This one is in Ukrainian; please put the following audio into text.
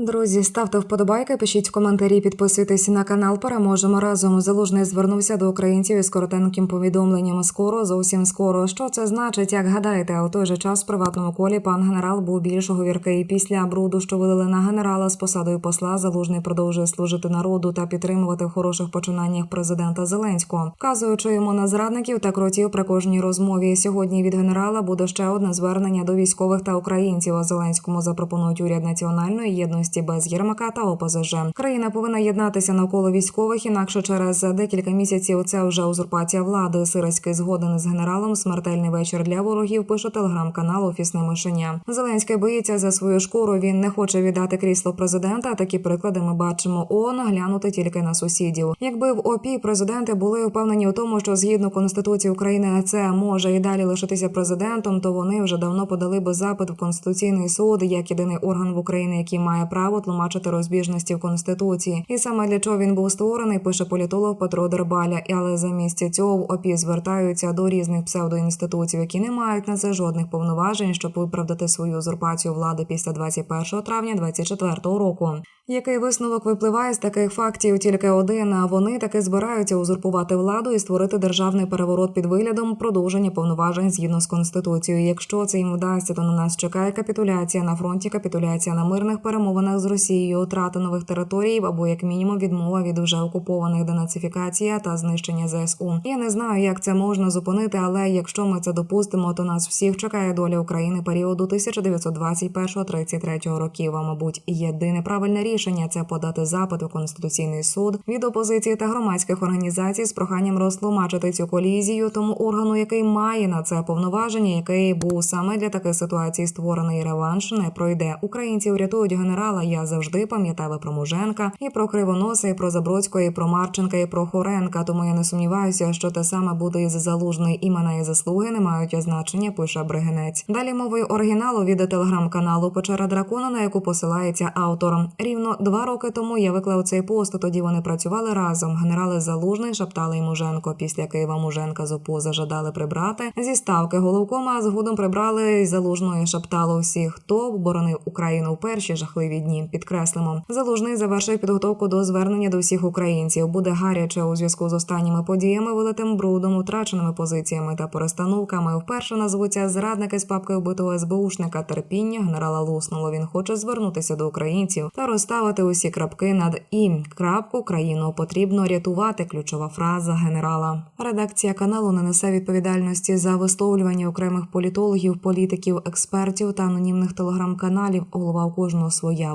Друзі, ставте вподобайки, пишіть коментарі, підписуйтесь на канал. Переможемо разом. Залужний звернувся до українців із коротеньким повідомленням. Скоро, зовсім скоро. Що це значить? Як гадаєте, у той же час в приватному колі пан генерал був більш говіркий. Після бруду, що вилили на генерала з посадою посла, залужний продовжує служити народу та підтримувати в хороших починаннях президента Зеленського, вказуючи йому на зрадників та кротів при кожній розмові. Сьогодні від генерала буде ще одне звернення до військових та українців. Зеленському запропонують уряд національної єдності без Єрмака та ОПЗЖ. Країна повинна єднатися навколо військових, інакше через декілька місяців це вже узурпація влади. Сирський згоден з генералом. Смертельний вечір для ворогів. Пише телеграм-канал Офісне мишеня. Зеленський боїться за свою шкуру. Він не хоче віддати крісло президента. Такі приклади ми бачимо. ООН глянути тільки на сусідів. Якби в ОПІ президенти були впевнені у тому, що згідно конституції України це може і далі лишитися президентом, то вони вже давно подали би запит в конституційний суд як єдиний орган в Україні, який має право тлумачити розбіжності в конституції. І саме для чого він був створений, пише політолог Петро Дербаля. Але замість цього в ОПІ звертаються до різних псевдоінституцій, які не мають на це жодних повноважень, щоб виправдати свою узурпацію влади після 21 травня 2024 року. Який висновок випливає з таких фактів? Тільки один. А вони таки збираються узурпувати владу і створити державний переворот під виглядом продовження повноважень згідно з конституцією. Якщо це їм вдасться, то на нас чекає капітуляція на фронті, капітуляція на мирних перемовинах з Росією, втрата нових територій або як мінімум відмова від уже окупованих денацифікація та знищення ЗСУ. Я не знаю, як це можна зупинити, але якщо ми це допустимо, то нас всіх чекає доля України періоду 1921-33 років. А мабуть, єдине правильне рішення це подати запит у конституційний суд від опозиції та громадських організацій з проханням розтлумачити цю колізію тому органу, який має на це повноваження, який був саме для таких ситуацій створений реванш, не пройде. Українці врятують генерала. Я завжди пам'ятаю про Муженка і про Кривоноса, і про Забродського, і про Марченка, і про Хоренка. Тому я не сумніваюся, що те саме буде із залужний імена і заслуги не мають значення. Пише Бригинець. Далі мовою оригіналу від телеграм-каналу Печера Дракона, на яку посилається автор. Рівно два роки тому я виклав цей пост. Тоді вони працювали разом. Генерали Залужний, Шаптали і Муженко. Після Києва Муженка з ОПУ зажадали прибрати зі ставки головкома. Згодом прибрали залужної шаптало всіх, хто боронив Україну у перші жахливі дні. Підкреслимо, залужний завершив підготовку до звернення до всіх українців. Буде гаряче у зв'язку з останніми подіями, вилитим брудом, втраченими позиціями та перестановками. Вперше назвуться зрадники з папки вбитого СБУшника. Терпіння генерала луснуло. Він хоче звернутися до українців та розставити усі крапки над і. Крапку країну потрібно рятувати. Ключова фраза генерала. Редакція каналу не несе відповідальності за висловлювання окремих політологів, політиків, експертів та анонімних телеграм-каналів. Голова у кожного своя